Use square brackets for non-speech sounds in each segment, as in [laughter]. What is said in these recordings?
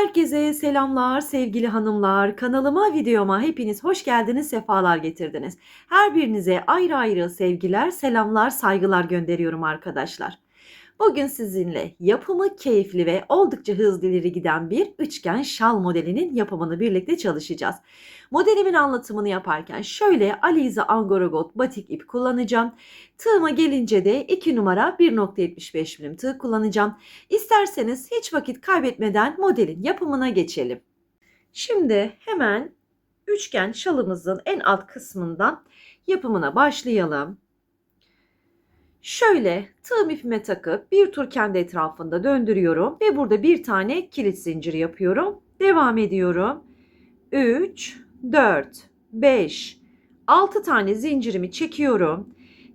Herkese selamlar sevgili hanımlar. Kanalıma, videoma hepiniz hoş geldiniz, sefalar getirdiniz. Her birinize ayrı ayrı sevgiler, selamlar, saygılar gönderiyorum arkadaşlar. Bugün sizinle yapımı keyifli ve oldukça hızlı ileri giden bir üçgen şal modelinin yapımını birlikte çalışacağız. Modelimin anlatımını yaparken şöyle Alize Angorogot batik ip kullanacağım. Tığıma gelince de 2 numara 1.75 milim tığ kullanacağım. İsterseniz hiç vakit kaybetmeden modelin yapımına geçelim. Şimdi hemen üçgen şalımızın en alt kısmından yapımına başlayalım. Şöyle tığım ipime takıp bir tur kendi etrafında döndürüyorum ve burada bir tane kilit zinciri yapıyorum. Devam ediyorum. 3, 4, 5, 6 tane zincirimi çekiyorum.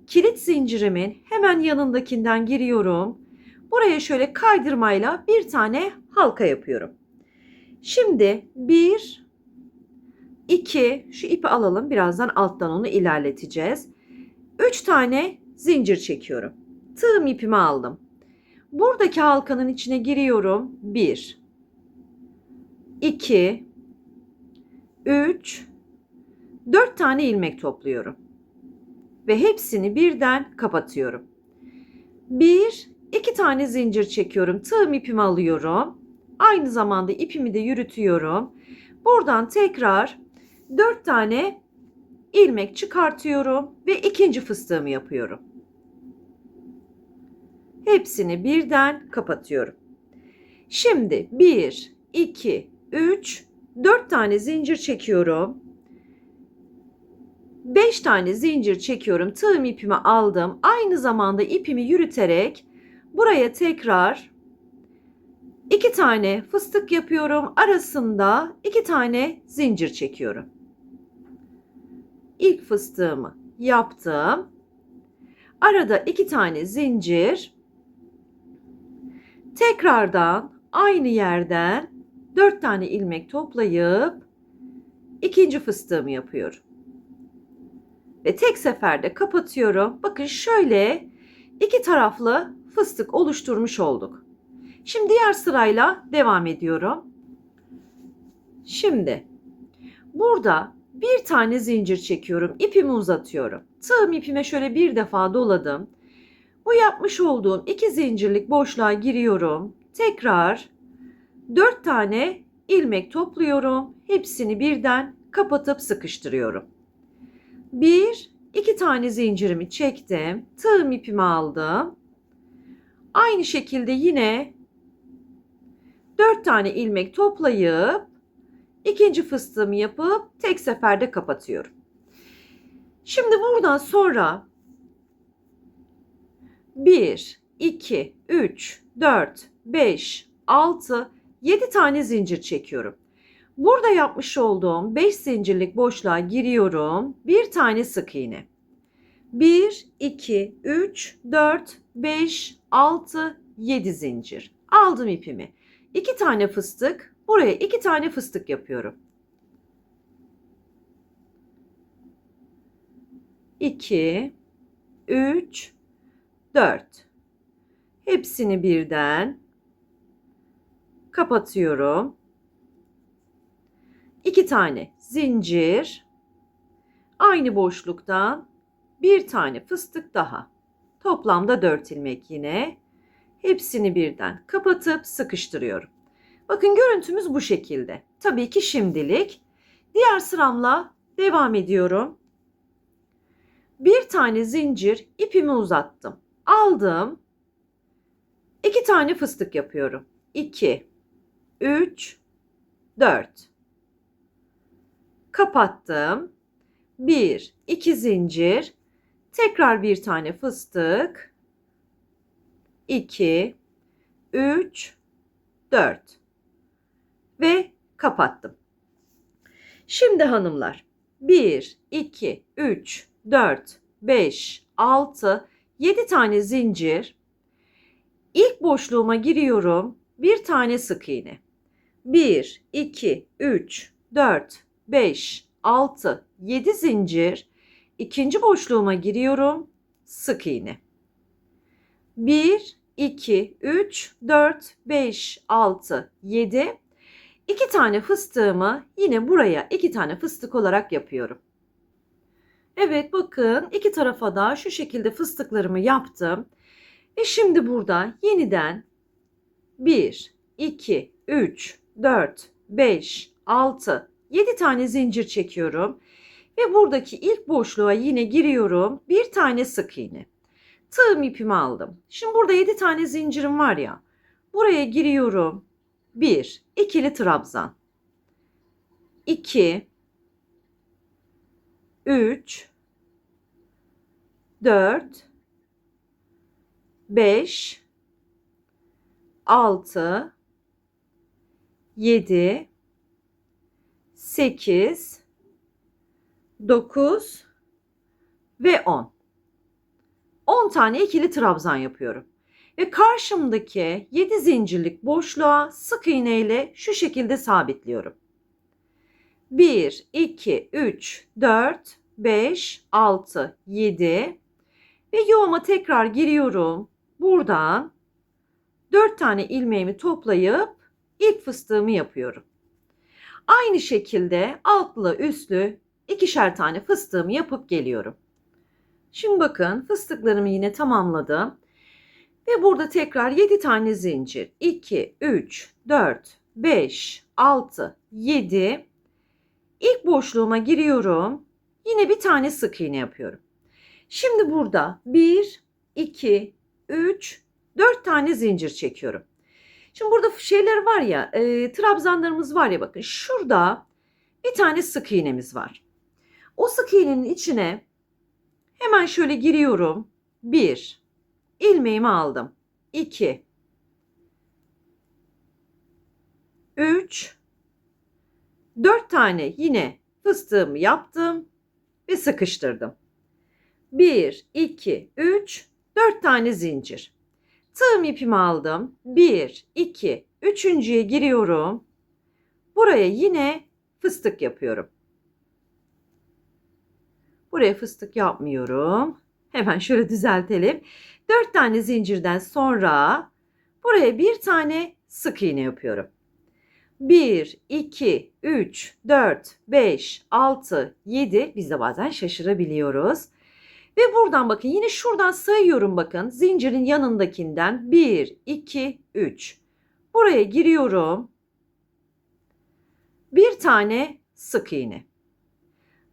Kilit zincirimin hemen yanındakinden giriyorum. Buraya şöyle kaydırmayla bir tane halka yapıyorum. Şimdi 1, 2, şu ipi alalım. Birazdan alttan onu ilerleteceğiz. 3 tane zincir çekiyorum. Tığım ipimi aldım. Buradaki halkanın içine giriyorum. 1 2 3 4 tane ilmek topluyorum. Ve hepsini birden kapatıyorum. 1 2 tane zincir çekiyorum. Tığım ipimi alıyorum. Aynı zamanda ipimi de yürütüyorum. Buradan tekrar 4 tane ilmek çıkartıyorum ve ikinci fıstığımı yapıyorum. Hepsini birden kapatıyorum. Şimdi 1, 2, 3, 4 tane zincir çekiyorum. 5 tane zincir çekiyorum. Tığım ipimi aldım. Aynı zamanda ipimi yürüterek buraya tekrar 2 tane fıstık yapıyorum. Arasında 2 tane zincir çekiyorum ilk fıstığımı yaptım. Arada iki tane zincir. Tekrardan aynı yerden dört tane ilmek toplayıp ikinci fıstığımı yapıyorum. Ve tek seferde kapatıyorum. Bakın şöyle iki taraflı fıstık oluşturmuş olduk. Şimdi diğer sırayla devam ediyorum. Şimdi burada bir tane zincir çekiyorum. ipimi uzatıyorum. Tığım ipime şöyle bir defa doladım. Bu yapmış olduğum iki zincirlik boşluğa giriyorum. Tekrar dört tane ilmek topluyorum. Hepsini birden kapatıp sıkıştırıyorum. Bir, iki tane zincirimi çektim. Tığım ipimi aldım. Aynı şekilde yine dört tane ilmek toplayıp İkinci fıstığımı yapıp tek seferde kapatıyorum. Şimdi buradan sonra 1, 2, 3, 4, 5, 6, 7 tane zincir çekiyorum. Burada yapmış olduğum 5 zincirlik boşluğa giriyorum. Bir tane sık iğne. 1, 2, 3, 4, 5, 6, 7 zincir. Aldım ipimi. 2 tane fıstık, Buraya iki tane fıstık yapıyorum. 2 3 4 Hepsini birden kapatıyorum. 2 tane zincir aynı boşluktan bir tane fıstık daha. Toplamda 4 ilmek yine. Hepsini birden kapatıp sıkıştırıyorum. Bakın görüntümüz bu şekilde. Tabii ki şimdilik. Diğer sıramla devam ediyorum. Bir tane zincir ipimi uzattım. Aldım. İki tane fıstık yapıyorum. 2, 3, 4. Kapattım. 1, 2 zincir. Tekrar bir tane fıstık. 2, 3, 4 ve kapattım. Şimdi hanımlar 1, 2, 3, 4, 5, 6, 7 tane zincir. İlk boşluğuma giriyorum. Bir tane sık iğne. 1, 2, 3, 4, 5, 6, 7 zincir. İkinci boşluğuma giriyorum. Sık iğne. 1, 2, 3, 4, 5, 6, 7. İki tane fıstığımı yine buraya iki tane fıstık olarak yapıyorum. Evet bakın iki tarafa da şu şekilde fıstıklarımı yaptım. Ve şimdi burada yeniden 1, 2, 3, 4, 5, 6, 7 tane zincir çekiyorum. Ve buradaki ilk boşluğa yine giriyorum. Bir tane sık iğne. Tığım ipimi aldım. Şimdi burada 7 tane zincirim var ya. Buraya giriyorum. 1, ikili trabzan. 2, 3, 4, 5, 6, 7, 8, 9 ve 10. 10 tane ikili trabzan yapıyorum. Ve karşımdaki 7 zincirlik boşluğa sık iğne ile şu şekilde sabitliyorum. 1, 2, 3, 4, 5, 6, 7 ve yuvama tekrar giriyorum. Buradan 4 tane ilmeğimi toplayıp ilk fıstığımı yapıyorum. Aynı şekilde altlı üstlü ikişer tane fıstığımı yapıp geliyorum. Şimdi bakın fıstıklarımı yine tamamladım. Ve burada tekrar 7 tane zincir. 2, 3, 4, 5, 6, 7. İlk boşluğuma giriyorum. Yine bir tane sık iğne yapıyorum. Şimdi burada 1, 2, 3, 4 tane zincir çekiyorum. Şimdi burada şeyler var ya, e, trabzanlarımız var ya bakın. Şurada bir tane sık iğnemiz var. O sık iğnenin içine hemen şöyle giriyorum. 1, ilmeğimi aldım. 2, 3, 4 tane yine fıstığımı yaptım ve sıkıştırdım. 1, 2, 3, 4 tane zincir. Tığım ipimi aldım. 1, 2, üçüncüye giriyorum. Buraya yine fıstık yapıyorum. Buraya fıstık yapmıyorum. Hemen şöyle düzeltelim. 4 tane zincirden sonra buraya bir tane sık iğne yapıyorum. 1, 2, 3, 4, 5, 6, 7 biz de bazen şaşırabiliyoruz. Ve buradan bakın yine şuradan sayıyorum bakın zincirin yanındakinden 1, 2, 3. Buraya giriyorum. Bir tane sık iğne.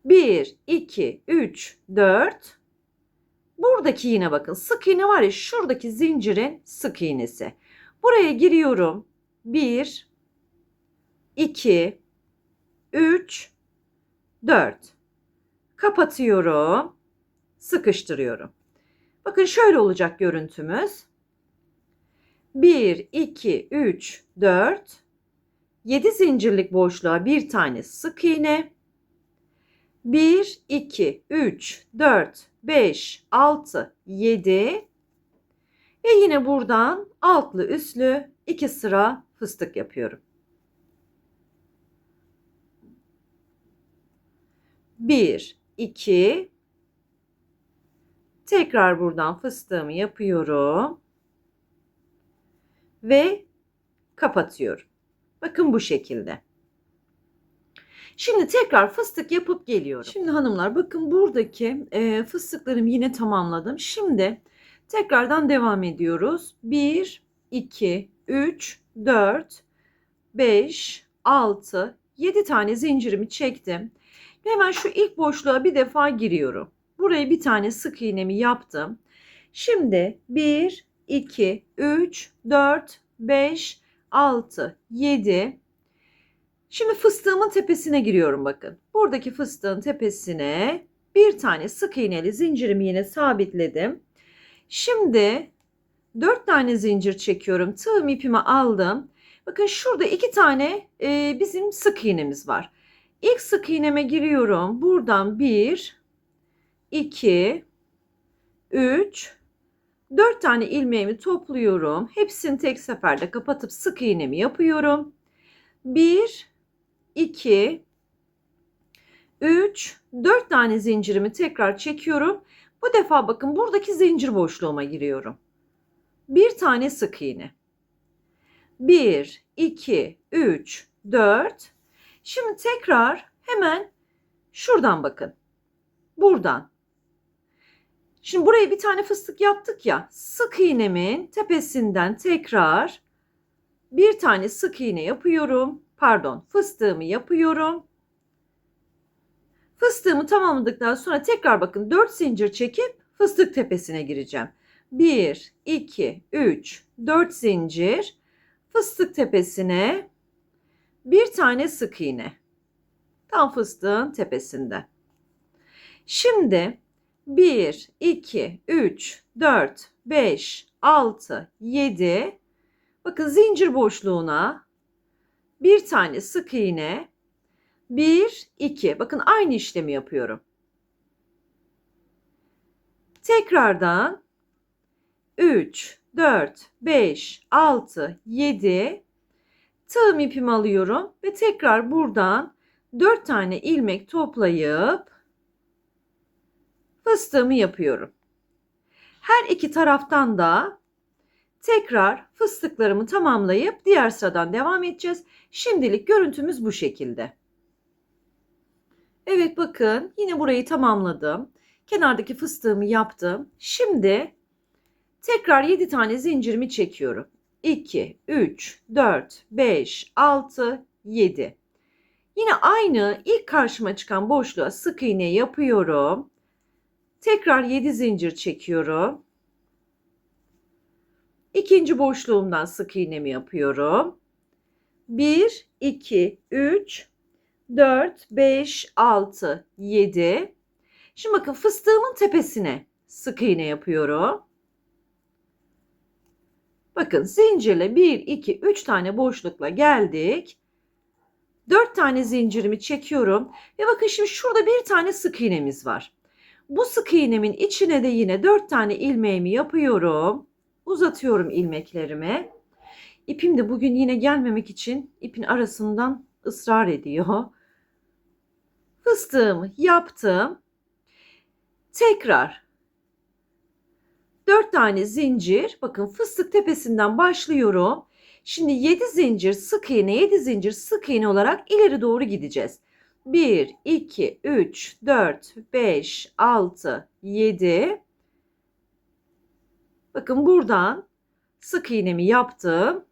1, 2, 3, 4. Buradaki yine bakın sık iğne var ya şuradaki zincirin sık iğnesi. Buraya giriyorum. 1, 2, 3, 4. Kapatıyorum. Sıkıştırıyorum. Bakın şöyle olacak görüntümüz. 1, 2, 3, 4. 7 zincirlik boşluğa bir tane sık iğne. 1, 2, 3, 4, 5, 6, 7 ve yine buradan altlı üstlü iki sıra fıstık yapıyorum. 1, 2, tekrar buradan fıstığımı yapıyorum ve kapatıyorum. Bakın bu şekilde. Şimdi tekrar fıstık yapıp geliyorum. Şimdi hanımlar bakın buradaki e, fıstıklarımı yine tamamladım. Şimdi tekrardan devam ediyoruz. 1, 2, 3, 4, 5, 6, 7 tane zincirimi çektim. Hemen şu ilk boşluğa bir defa giriyorum. Buraya bir tane sık iğnemi yaptım. Şimdi 1, 2, 3, 4, 5, 6, 7, Şimdi fıstığımın tepesine giriyorum bakın. Buradaki fıstığın tepesine bir tane sık iğneli zincirimi yine sabitledim. Şimdi 4 tane zincir çekiyorum. Tığım ipimi aldım. Bakın şurada iki tane e, bizim sık iğnemiz var. İlk sık iğneme giriyorum. Buradan 1, 2, 3, 4 tane ilmeğimi topluyorum. Hepsini tek seferde kapatıp sık iğnemi yapıyorum. 1, 2, 3, 4 tane zincirimi tekrar çekiyorum. Bu defa bakın buradaki zincir boşluğuma giriyorum. Bir tane sık iğne. 1, 2, 3, 4. Şimdi tekrar hemen şuradan bakın. Buradan. Şimdi buraya bir tane fıstık yaptık ya. Sık iğnemin tepesinden tekrar bir tane sık iğne yapıyorum. Pardon, fıstığımı yapıyorum. Fıstığımı tamamladıktan sonra tekrar bakın 4 zincir çekip fıstık tepesine gireceğim. 1, 2, 3, 4 zincir fıstık tepesine bir tane sık iğne. Tam fıstığın tepesinde. Şimdi 1, 2, 3, 4, 5, 6, 7 bakın zincir boşluğuna bir tane sık iğne 1, 2 bakın aynı işlemi yapıyorum. Tekrardan 3, 4, 5, 6, 7 tığım ipimi alıyorum ve tekrar buradan 4 tane ilmek toplayıp fıstığımı yapıyorum. Her iki taraftan da tekrar fıstıklarımı tamamlayıp diğer sıradan devam edeceğiz. Şimdilik görüntümüz bu şekilde. Evet bakın yine burayı tamamladım. Kenardaki fıstığımı yaptım. Şimdi tekrar 7 tane zincirimi çekiyorum. 2, 3, 4, 5, 6, 7. Yine aynı ilk karşıma çıkan boşluğa sık iğne yapıyorum. Tekrar 7 zincir çekiyorum. İkinci boşluğumdan sık iğnemi yapıyorum. 1, 2, 3, 4, 5, 6, 7. Şimdi bakın fıstığımın tepesine sık iğne yapıyorum. Bakın zincirle 1, 2, 3 tane boşlukla geldik. 4 tane zincirimi çekiyorum. Ve bakın şimdi şurada bir tane sık iğnemiz var. Bu sık iğnemin içine de yine 4 tane ilmeğimi yapıyorum. Uzatıyorum ilmeklerimi. İpim de bugün yine gelmemek için ipin arasından ısrar ediyor. Fıstığımı yaptım. Tekrar 4 tane zincir. Bakın fıstık tepesinden başlıyorum. Şimdi 7 zincir sık iğne, 7 zincir sık iğne olarak ileri doğru gideceğiz. 1, 2, 3, 4, 5, 6, 7. Bakın buradan sık iğnemi yaptım.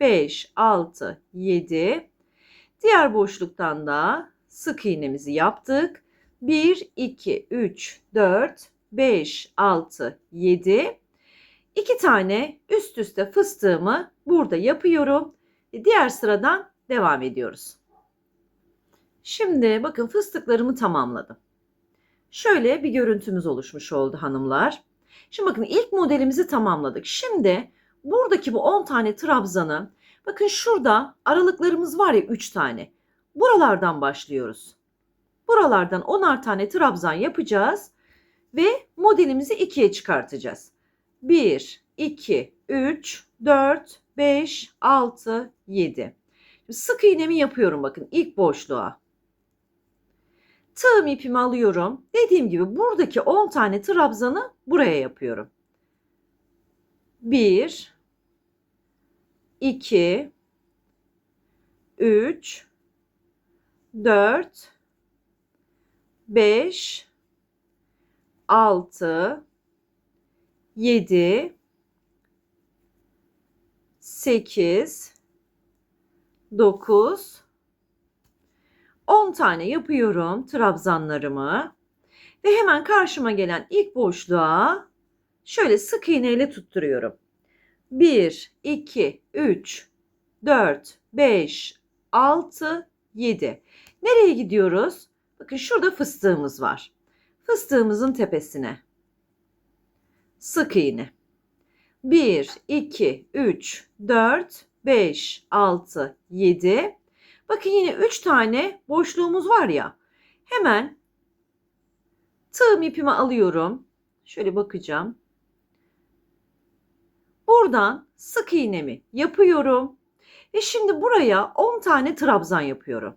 5, 6, 7. Diğer boşluktan da sık iğnemizi yaptık. 1, 2, 3, 4, 5, 6, 7. İki tane üst üste fıstığımı burada yapıyorum. Diğer sıradan devam ediyoruz. Şimdi bakın fıstıklarımı tamamladım. Şöyle bir görüntümüz oluşmuş oldu hanımlar. Şimdi bakın ilk modelimizi tamamladık. Şimdi buradaki bu 10 tane trabzanı bakın şurada aralıklarımız var ya 3 tane. Buralardan başlıyoruz. Buralardan 10'ar tane trabzan yapacağız ve modelimizi ikiye çıkartacağız. 1, 2, 3, 4, 5, 6, 7. Sık iğnemi yapıyorum bakın ilk boşluğa. Tığım ipimi alıyorum. Dediğim gibi buradaki 10 tane trabzanı buraya yapıyorum. 1 2 3 4 5 6 7 8 9 10 tane yapıyorum trabzanlarımı ve hemen karşıma gelen ilk boşluğa şöyle sık iğneyle tutturuyorum. 1 2 3 4 5 6 7 Nereye gidiyoruz? Bakın şurada fıstığımız var. Fıstığımızın tepesine sık iğne. 1, 2, 3, 4, 5, 6, 7. Bakın yine 3 tane boşluğumuz var ya. Hemen tığım ipimi alıyorum. Şöyle bakacağım. Buradan sık iğnemi yapıyorum. Ve şimdi buraya 10 tane trabzan yapıyorum.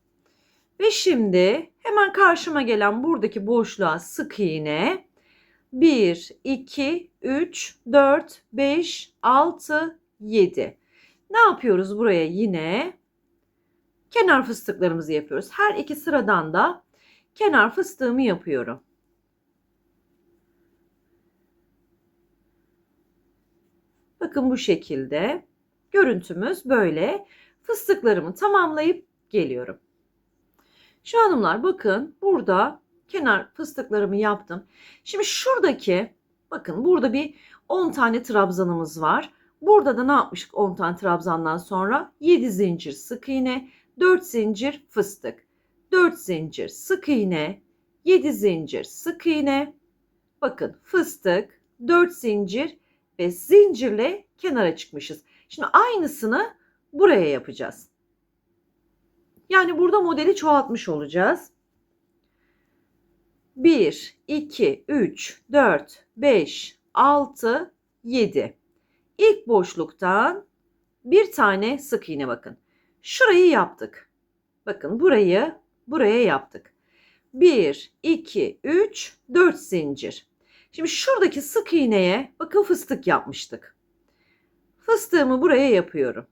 Ve şimdi hemen karşıma gelen buradaki boşluğa sık iğne 1, 2, 3, 4, 5, 6, 7. Ne yapıyoruz buraya yine? Kenar fıstıklarımızı yapıyoruz. Her iki sıradan da kenar fıstığımı yapıyorum. Bakın bu şekilde. Görüntümüz böyle. Fıstıklarımı tamamlayıp geliyorum. Şu hanımlar bakın burada kenar fıstıklarımı yaptım. Şimdi şuradaki bakın burada bir 10 tane trabzanımız var. Burada da ne yapmıştık 10 tane trabzandan sonra? 7 zincir sık iğne, 4 zincir fıstık. 4 zincir sık iğne, 7 zincir sık iğne. Bakın fıstık, 4 zincir ve zincirle kenara çıkmışız. Şimdi aynısını buraya yapacağız. Yani burada modeli çoğaltmış olacağız. 1, 2, 3, 4, 5, 6, 7. İlk boşluktan bir tane sık iğne bakın. Şurayı yaptık. Bakın burayı buraya yaptık. 1, 2, 3, 4 zincir. Şimdi şuradaki sık iğneye bakın fıstık yapmıştık. Fıstığımı buraya yapıyorum.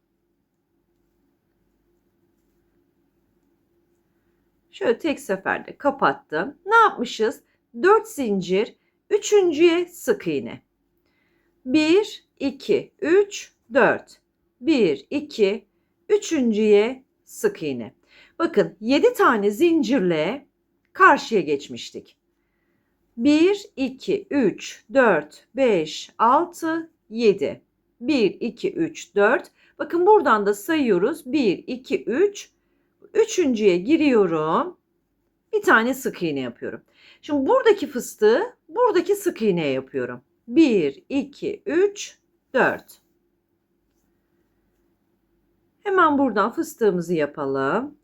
Şöyle tek seferde kapattım. Ne yapmışız? 4 zincir, üçüncüye sık iğne. 1, 2, 3, 4. 1, 2, üçüncüye sık iğne. Bakın 7 tane zincirle karşıya geçmiştik. 1, 2, 3, 4, 5, 6, 7. 1, 2, 3, 4. Bakın buradan da sayıyoruz. 1, 2, 3. Üçüncüye giriyorum. Bir tane sık iğne yapıyorum. Şimdi buradaki fıstığı buradaki sık iğneye yapıyorum. 1, 2, 3, 4. Hemen buradan fıstığımızı yapalım.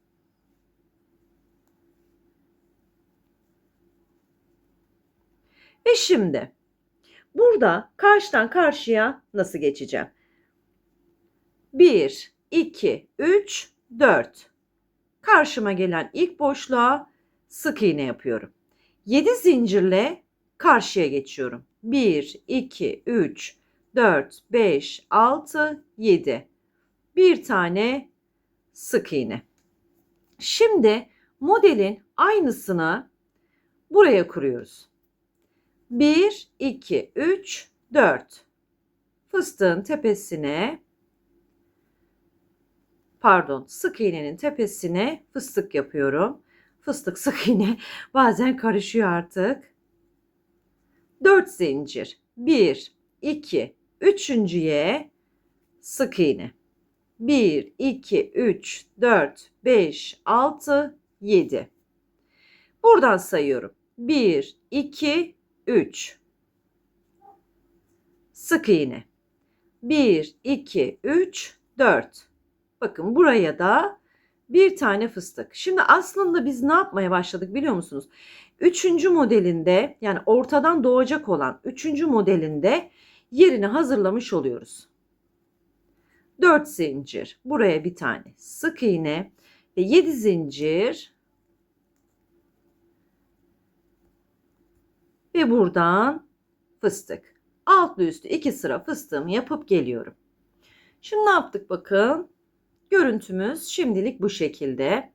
Ve şimdi burada karşıdan karşıya nasıl geçeceğim? 1, 2, 3, 4. Karşıma gelen ilk boşluğa sık iğne yapıyorum. 7 zincirle karşıya geçiyorum. 1, 2, 3, 4, 5, 6, 7. Bir tane sık iğne. Şimdi modelin aynısını buraya kuruyoruz. 1, 2, 3, 4. Fıstığın tepesine pardon sık iğnenin tepesine fıstık yapıyorum. Fıstık sık [laughs] iğne bazen karışıyor artık. 4 zincir. 1, 2, üçüncüye sık iğne. 1, 2, 3, 4, 5, 6, 7. Buradan sayıyorum. 1, 2, 3. Sık iğne. 1, 2, 3, 4. Bakın buraya da bir tane fıstık. Şimdi aslında biz ne yapmaya başladık biliyor musunuz? Üçüncü modelinde yani ortadan doğacak olan üçüncü modelinde yerini hazırlamış oluyoruz. 4 zincir. Buraya bir tane sık iğne ve 7 zincir. Ve buradan fıstık. Altlı üstü iki sıra fıstığımı yapıp geliyorum. Şimdi ne yaptık bakın. Görüntümüz şimdilik bu şekilde.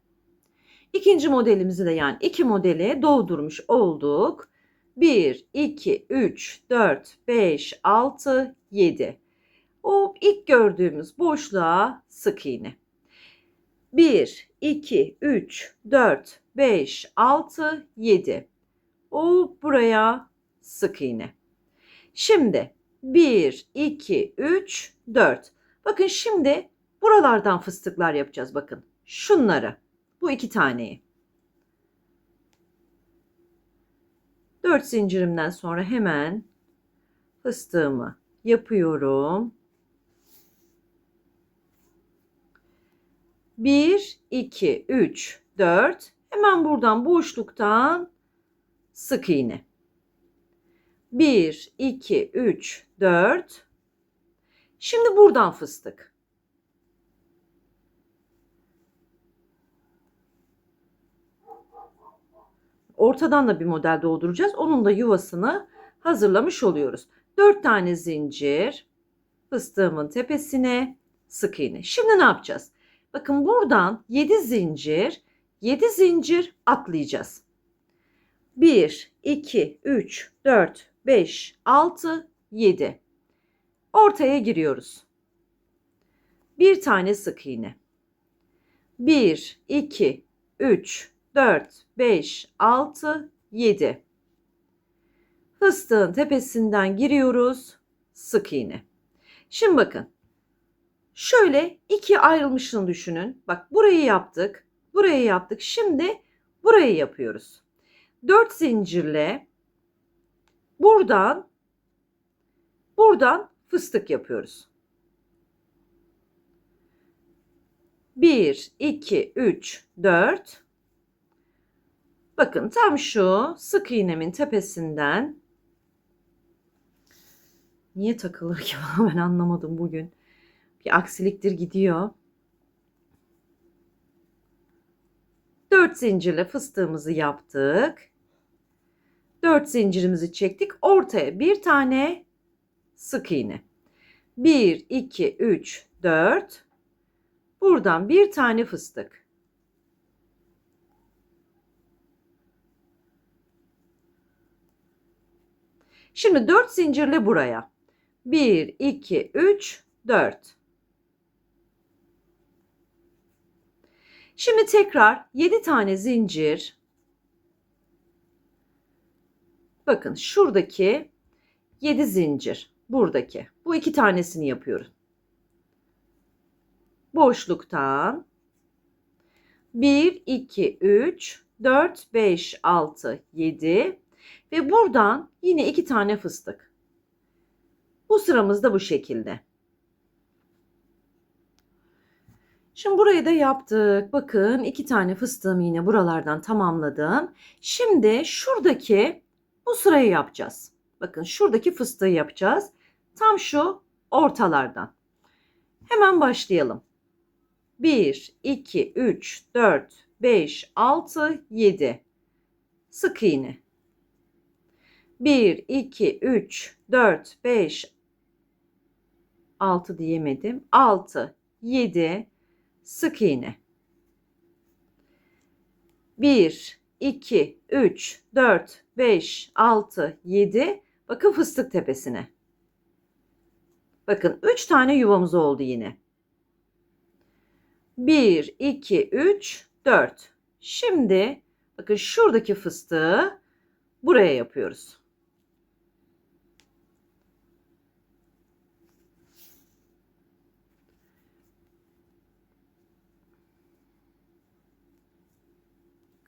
İkinci modelimizi de yani iki modeli doldurmuş olduk. 1, 2, 3, 4, 5, 6, 7. O ilk gördüğümüz boşluğa sık iğne. 1, 2, 3, 4, 5, 6, 7. O buraya sık iğne. Şimdi 1, 2, 3, 4. Bakın şimdi buralardan fıstıklar yapacağız bakın. Şunları. Bu iki taneyi. 4 zincirimden sonra hemen fıstığımı yapıyorum. 1, 2, 3, 4. Hemen buradan boşluktan sık iğne. 1, 2, 3, 4. Şimdi buradan fıstık. Ortadan da bir model dolduracağız. Onun da yuvasını hazırlamış oluyoruz. 4 tane zincir fıstığımın tepesine sık iğne. Şimdi ne yapacağız? Bakın buradan 7 zincir, 7 zincir atlayacağız. 1, 2, 3, 4, 5, 6, 7. Ortaya giriyoruz. Bir tane sık iğne. 1, 2, 3, 4, 5, 6, 7. Fıstığın tepesinden giriyoruz. Sık iğne. Şimdi bakın. Şöyle iki ayrılmışını düşünün. Bak burayı yaptık. Burayı yaptık. Şimdi burayı yapıyoruz. 4 zincirle buradan buradan fıstık yapıyoruz. 1 2 3 4 Bakın tam şu sık iğnemin tepesinden niye takılır ki [laughs] ben anlamadım bugün. Bir aksiliktir gidiyor. 4 zincirle fıstığımızı yaptık. 4 zincirimizi çektik. Ortaya bir tane sık iğne. 1, 2, 3, 4. Buradan bir tane fıstık. Şimdi 4 zincirle buraya. 1, 2, 3, 4. Şimdi tekrar 7 tane zincir. Bakın şuradaki 7 zincir. Buradaki. Bu iki tanesini yapıyorum. Boşluktan 1, 2, 3, 4, 5, 6, 7 ve buradan yine iki tane fıstık. Bu sıramız da bu şekilde. Şimdi burayı da yaptık. Bakın iki tane fıstığımı yine buralardan tamamladım. Şimdi şuradaki bu sırayı yapacağız. Bakın şuradaki fıstığı yapacağız. Tam şu ortalardan. Hemen başlayalım. 1, 2, 3, 4, 5, 6, 7. Sık iğne. 1, 2, 3, 4, 5, 6 diyemedim. 6, 7, sık iğne. 1, 2, 3, 4, 5, 6, 7. Bakın fıstık tepesine. Bakın 3 tane yuvamız oldu yine. 1, 2, 3, 4. Şimdi bakın şuradaki fıstığı buraya yapıyoruz.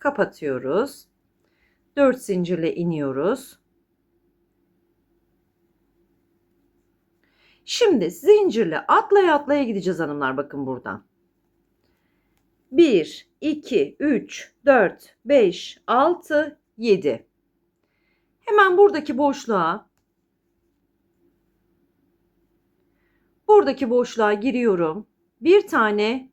Kapatıyoruz. 4 zincirle iniyoruz. Şimdi zincirle atlaya atlaya gideceğiz hanımlar bakın buradan. 1, 2, 3, 4, 5, 6, 7. Hemen buradaki boşluğa buradaki boşluğa giriyorum. Bir tane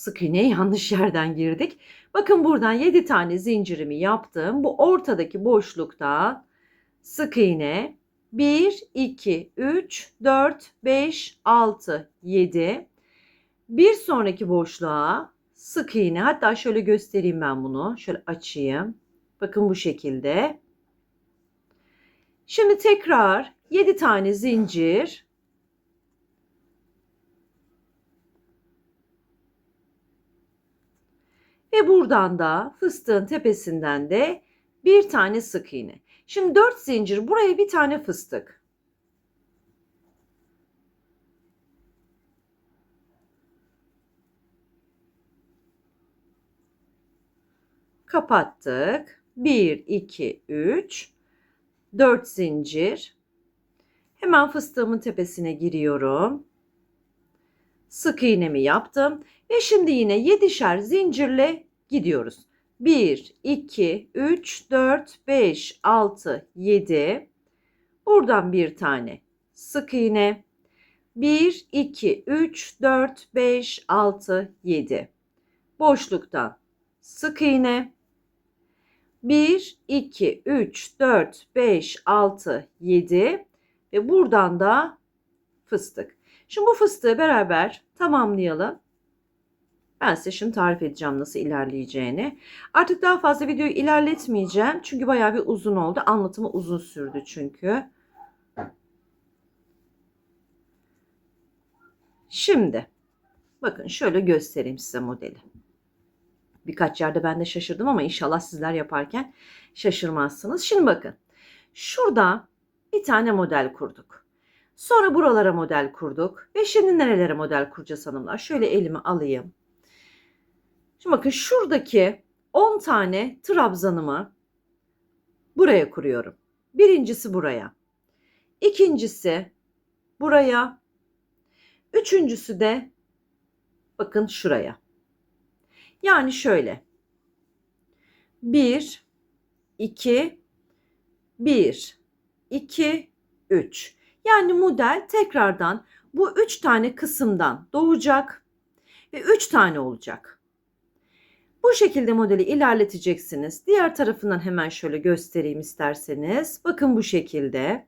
sık iğneye yanlış yerden girdik. Bakın buradan 7 tane zincirimi yaptım. Bu ortadaki boşlukta sık iğne 1, 2, 3, 4, 5, 6, 7. Bir sonraki boşluğa sık iğne. Hatta şöyle göstereyim ben bunu. Şöyle açayım. Bakın bu şekilde. Şimdi tekrar 7 tane zincir Ve buradan da fıstığın tepesinden de bir tane sık iğne. Şimdi 4 zincir buraya bir tane fıstık. Kapattık. 1 2 3 4 zincir. Hemen fıstığımın tepesine giriyorum. Sık iğnemi yaptım ve şimdi yine 7'şer zincirle gidiyoruz. 1, 2, 3, 4, 5, 6, 7. Buradan bir tane sık iğne. 1, 2, 3, 4, 5, 6, 7. Boşluktan sık iğne. 1, 2, 3, 4, 5, 6, 7 ve buradan da fıstık. Şimdi bu fıstığı beraber tamamlayalım. Ben size şimdi tarif edeceğim nasıl ilerleyeceğini. Artık daha fazla videoyu ilerletmeyeceğim. Çünkü bayağı bir uzun oldu. Anlatımı uzun sürdü çünkü. Şimdi bakın şöyle göstereyim size modeli. Birkaç yerde ben de şaşırdım ama inşallah sizler yaparken şaşırmazsınız. Şimdi bakın. Şurada bir tane model kurduk. Sonra buralara model kurduk. Ve şimdi nerelere model kuracağız hanımlar? Şöyle elimi alayım. Şimdi bakın şuradaki 10 tane trabzanımı buraya kuruyorum. Birincisi buraya. İkincisi buraya. Üçüncüsü de bakın şuraya. Yani şöyle. 1 2 1 2 3. Yani model tekrardan bu 3 tane kısımdan doğacak ve 3 tane olacak. Bu şekilde modeli ilerleteceksiniz. Diğer tarafından hemen şöyle göstereyim isterseniz. Bakın bu şekilde.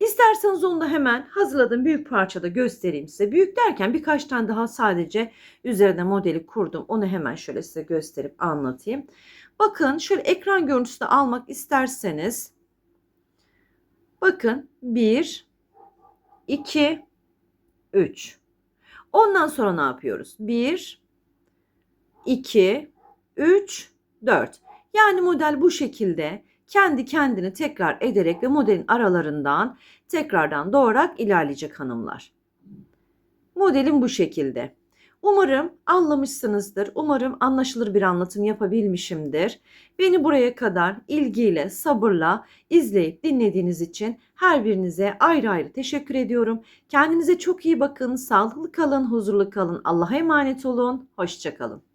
İsterseniz onu da hemen hazırladığım büyük parçada göstereyim size. Büyük derken birkaç tane daha sadece üzerine modeli kurdum. Onu hemen şöyle size gösterip anlatayım. Bakın şöyle ekran görüntüsü de almak isterseniz. Bakın 1, 2, 3. Ondan sonra ne yapıyoruz? 1, 2, 3, 4. Yani model bu şekilde kendi kendini tekrar ederek ve modelin aralarından tekrardan doğarak ilerleyecek hanımlar. Modelim bu şekilde. Umarım anlamışsınızdır. Umarım anlaşılır bir anlatım yapabilmişimdir. Beni buraya kadar ilgiyle, sabırla izleyip dinlediğiniz için her birinize ayrı ayrı teşekkür ediyorum. Kendinize çok iyi bakın, sağlıklı kalın, huzurlu kalın. Allah'a emanet olun. Hoşçakalın.